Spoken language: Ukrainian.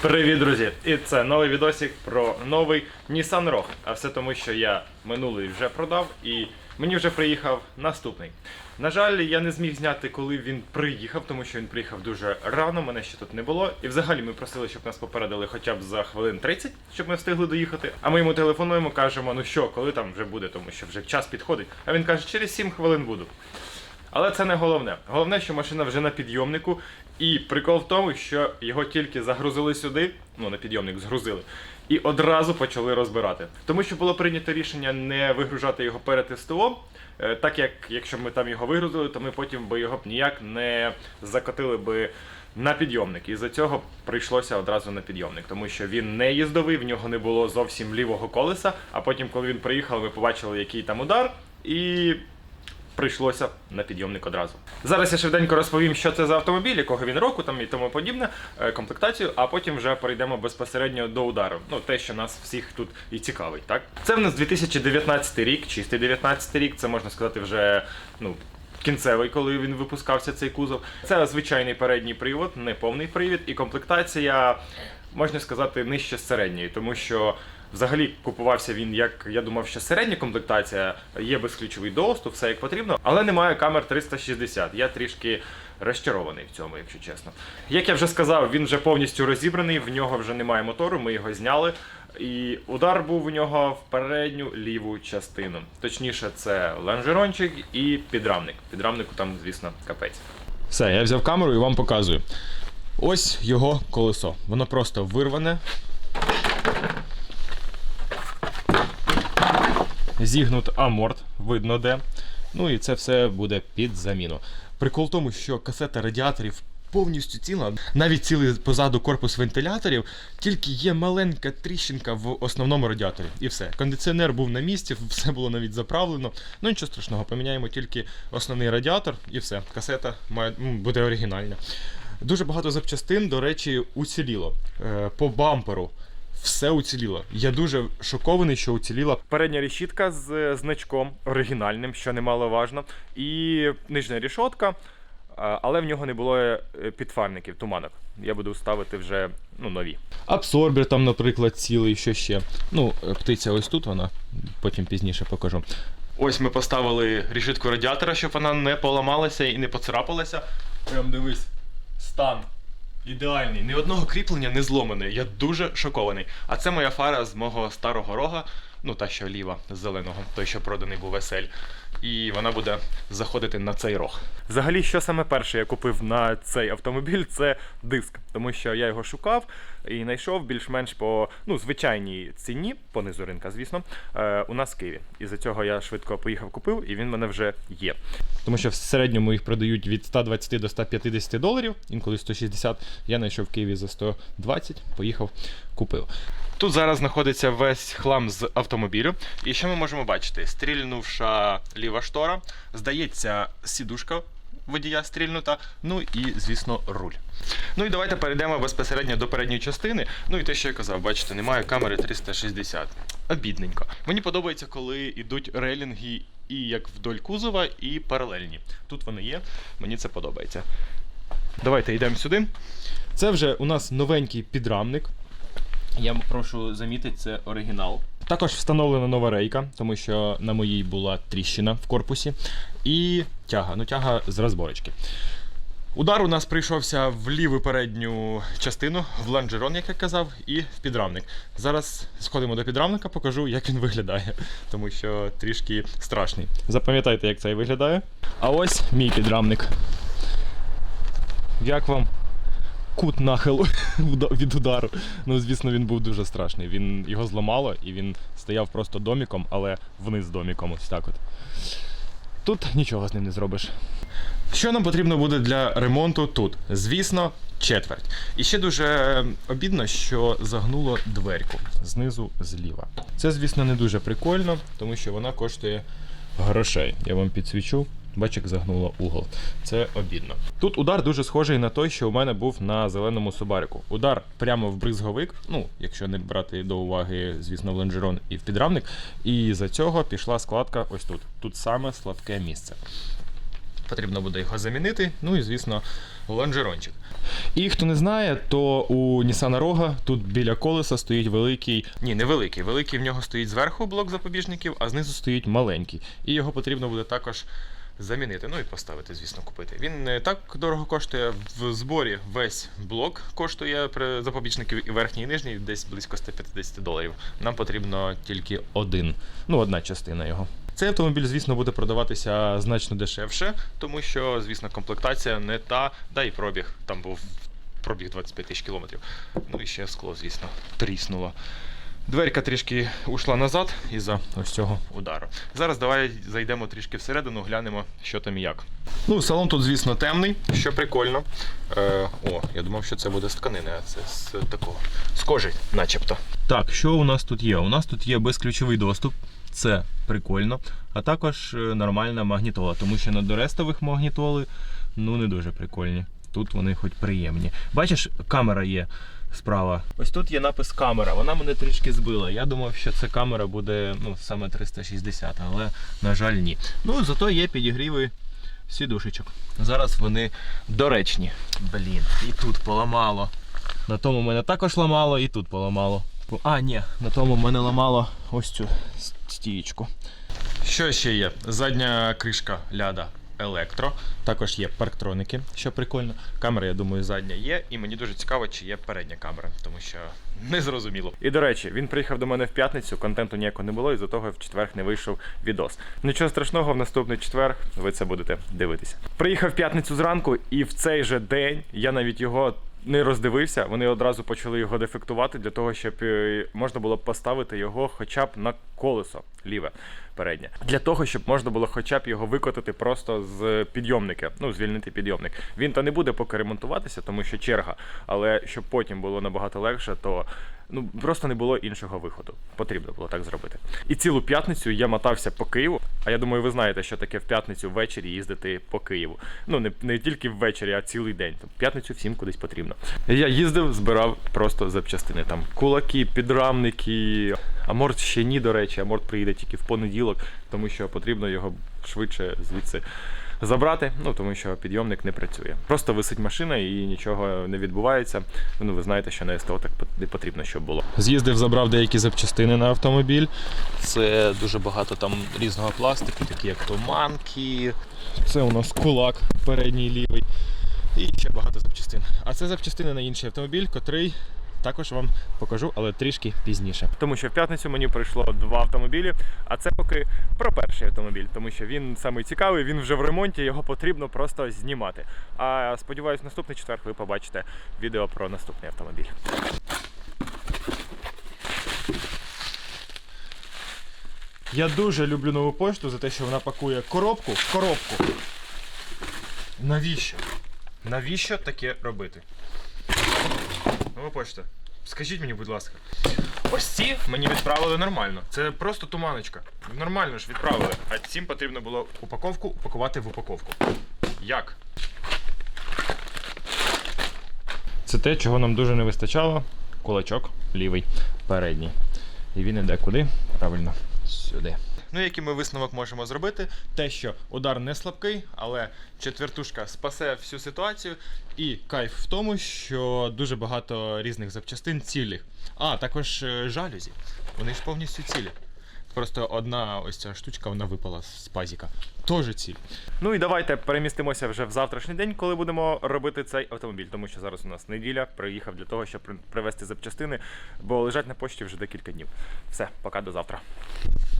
Привіт, друзі! І це новий відосик про новий Nissan Rogue. А все тому, що я минулий вже продав і мені вже приїхав наступний. На жаль, я не зміг зняти, коли він приїхав, тому що він приїхав дуже рано, мене ще тут не було. І взагалі ми просили, щоб нас попередили хоча б за хвилин 30, щоб ми встигли доїхати. А ми йому телефонуємо, кажемо, ну що, коли там вже буде, тому що вже час підходить. А він каже, через 7 хвилин буду. Але це не головне. Головне, що машина вже на підйомнику. І прикол в тому, що його тільки загрузили сюди, ну на підйомник згрузили, і одразу почали розбирати. Тому що було прийнято рішення не вигружати його перед СТО, е, так як якщо б ми там його вигрузили, то ми потім би його б ніяк не закотили би на підйомник. І за цього прийшлося одразу на підйомник, тому що він не їздовий, в нього не було зовсім лівого колеса. А потім, коли він приїхав, ми побачили, який там удар, і прийшлося на підйомник одразу. Зараз я швиденько розповім, що це за автомобіль, якого він року там і тому подібне, е, комплектацію, а потім вже перейдемо безпосередньо до удару. Ну, те, що нас всіх тут і цікавить, так? Це в нас 2019 рік, чистий 19 рік, це можна сказати вже, ну. Кінцевий, коли він випускався цей кузов. Це звичайний передній привод, не повний привід, і комплектація, можна сказати, нижче середньої, тому що Взагалі купувався він, як я думав, що середня комплектація, є безключовий доступ, все як потрібно, але немає камер 360. Я трішки розчарований в цьому, якщо чесно. Як я вже сказав, він вже повністю розібраний, в нього вже немає мотору, ми його зняли. І удар був у нього в передню ліву частину. Точніше, це лонжерончик і підрамник. Підрамнику там, звісно, капець. Все, я взяв камеру і вам показую. Ось його колесо. Воно просто вирване, зігнут аморт, видно де. Ну і це все буде під заміну. Прикол в тому, що касета радіаторів повністю ціла, навіть цілий позаду корпус вентиляторів, тільки є маленька тріщинка в основному радіаторі. І все. Кондиціонер був на місці, все було навіть заправлено. Ну нічого страшного, поміняємо тільки основний радіатор і все. Касета має, буде оригінальна. Дуже багато запчастин, до речі, уціліло. Е, по бамперу все уціліло. Я дуже шокований, що уціліла передня решітка з е, значком оригінальним, що немаловажно, і нижня рішотка, але в нього не було е, підфарників, туманок. Я буду ставити вже ну, нові. Абсорбер там, наприклад, цілий, що ще. Ну, е, птиця ось тут вона, потім пізніше покажу. Ось ми поставили решітку радіатора, щоб вона не поламалася і не поцарапалася. Прям дивись, стан Ідеальний, ні одного кріплення не зломане. Я дуже шокований. А це моя фара з мого старого рога, ну та що ліва з зеленого, той, що проданий був весель. І вона буде заходити на цей рог. Взагалі, що саме перше я купив на цей автомобіль, це диск, тому що я його шукав і знайшов більш-менш по ну, звичайній ціні, по низу ринка, звісно, е, у нас в Києві. І за цього я швидко поїхав, купив, і він в мене вже є. Тому що в середньому їх продають від 120 до 150 доларів, інколи 160. Я знайшов в Києві за 120, поїхав, купив. Тут зараз знаходиться весь хлам з автомобілю. І що ми можемо бачити? Стрільнувша ліва штора, здається, сідушка водія стрільнута, ну і, звісно, руль. Ну і давайте перейдемо безпосередньо до передньої частини. Ну і те, що я казав, бачите, немає камери 360. Обідненько. Мені подобається, коли йдуть рейлінги і як вдоль кузова, і паралельні. Тут вони є, мені це подобається. Давайте йдемо сюди. Це вже у нас новенький підрамник. Я прошу замітити, це оригінал. Також встановлена нова рейка, тому що на моїй була тріщина в корпусі. І тяга. Ну, тяга з розборочки. Удар у нас прийшовся в ліву передню частину, в лонжерон, як я казав, і в підрамник. Зараз сходимо до підрамника, покажу, як він виглядає, тому що трішки страшний. Запам'ятайте, як цей виглядає. А ось мій підрамник. Як вам кут нахилу від удару. Ну, звісно, він був дуже страшний. Він його зламало і він стояв просто доміком, але вниз доміком. Ось так от. Тут нічого з ним не зробиш. Що нам потрібно буде для ремонту тут? Звісно, четверть. І ще дуже обідно, що загнуло дверку знизу зліва. Це, звісно, не дуже прикольно, тому що вона коштує грошей. Я вам підсвічу. Бач, як загнуло угол. Це обідно. Тут удар дуже схожий на той, що у мене був на зеленому Субарику. Удар прямо в бризговик, ну, якщо не брати до уваги, звісно, в лонжерон і в підрамник. І за цього пішла складка ось тут. Тут саме слабке місце. Потрібно буде його замінити. Ну і, звісно, лонжерончик. І хто не знає, то у Nissan Rogue тут біля колеса стоїть великий. Ні, не великий. Великий в нього стоїть зверху блок запобіжників, а знизу стоїть маленький. І його потрібно буде також замінити. Ну і поставити, звісно, купити. Він не так дорого коштує. В зборі весь блок коштує при запобіжників і верхній, і нижній десь близько 150 доларів. Нам потрібно тільки один, ну одна частина його. Цей автомобіль, звісно, буде продаватися значно дешевше, тому що, звісно, комплектація не та, да і пробіг. Там був пробіг 25 тисяч кілометрів. Ну і ще скло, звісно, тріснуло. Дверка трішки ушла назад із-за ось цього удару. Зараз давай зайдемо трішки всередину, глянемо, що там і як. Ну, салон тут, звісно, темний, що прикольно. Е, о, я думав, що це буде з тканини, а це з такого. З кожи, начебто. Так, що у нас тут є? У нас тут є безключовий доступ. Це прикольно. А також е, нормальна магнітола, тому що на дорестових магнітоли ну не дуже прикольні. Тут вони хоч приємні. Бачиш, камера є справа. Ось тут є напис камера. Вона мене трішки збила. Я думав, що це камера буде ну, саме 360, але на жаль, ні. Ну, зато є підігріви сідушечок. Зараз вони доречні. Блін, і тут поламало. На тому мене також ламало, і тут поламало. А, ні, на тому мене ламало ось цю стієчку. Що ще є? Задня кришка ляда електро. Також є парктроники, що прикольно. Камера, я думаю, задня є. І мені дуже цікаво, чи є передня камера, тому що не зрозуміло. І до речі, він приїхав до мене в п'ятницю, контенту ніякого не було, і за того в четвер не вийшов відос. Нічого страшного, в наступний четвер ви це будете дивитися. Приїхав п'ятницю зранку, і в цей же день я навіть його не роздивився. Вони одразу почали його дефектувати для того, щоб е, можна було поставити його хоча б на колесо ліве переднє. Для того, щоб можна було хоча б його викотити просто з підйомника, ну звільнити підйомник. Він то не буде поки ремонтуватися, тому що черга. Але щоб потім було набагато легше, то ну просто не було іншого виходу. Потрібно було так зробити. І цілу п'ятницю я мотався по Києву. А я думаю, ви знаєте, що таке в п'ятницю ввечері їздити по Києву. Ну не, не тільки ввечері, а цілий день. В п'ятницю всім кудись потрібно. Я їздив, збирав просто запчастини. Там кулаки, підрамники. Аморт ще ні, до речі, Аморт приїде тільки в понеділок, тому що потрібно його швидше звідси забрати, ну тому що підйомник не працює. Просто висить машина і нічого не відбувається. Ну ви знаєте, що на СТО так не потрібно, щоб було. З'їздив, забрав деякі запчастини на автомобіль. Це дуже багато там різного пластику, такі як туманки. Це у нас кулак передній лівий. І ще багато запчастин. А це запчастини на інший автомобіль, котрий також вам покажу, але трішки пізніше. Тому що в п'ятницю мені прийшло два автомобілі, а це поки про перший автомобіль, тому що він самий цікавий, він вже в ремонті, його потрібно просто знімати. А сподіваюсь, наступний четвер ви побачите відео про наступний автомобіль. Я дуже люблю нову пошту за те, що вона пакує коробку в коробку. Навіщо? Навіщо таке робити? Нова почта. Скажіть мені, будь ласка. Ось ці мені відправили нормально. Це просто туманочка. Нормально ж відправили. А цим потрібно було упаковку упакувати в упаковку. Як? Це те, чого нам дуже не вистачало. Кулачок лівий, передній. І він іде куди? Правильно, сюди. Ну, який ми висновок можемо зробити? Те, що удар не слабкий, але четвертушка спасе всю ситуацію. І кайф в тому, що дуже багато різних запчастин цілі. А, також е, жалюзі. Вони ж повністю цілі. Просто одна ось ця штучка вона випала з пазіка. Тоже ціль. Ну і давайте перемістимося вже в завтрашній день, коли будемо робити цей автомобіль. Тому що зараз у нас неділя. Приїхав для того, щоб при- привезти запчастини, бо лежать на почті вже декілька днів. Все, пока до завтра.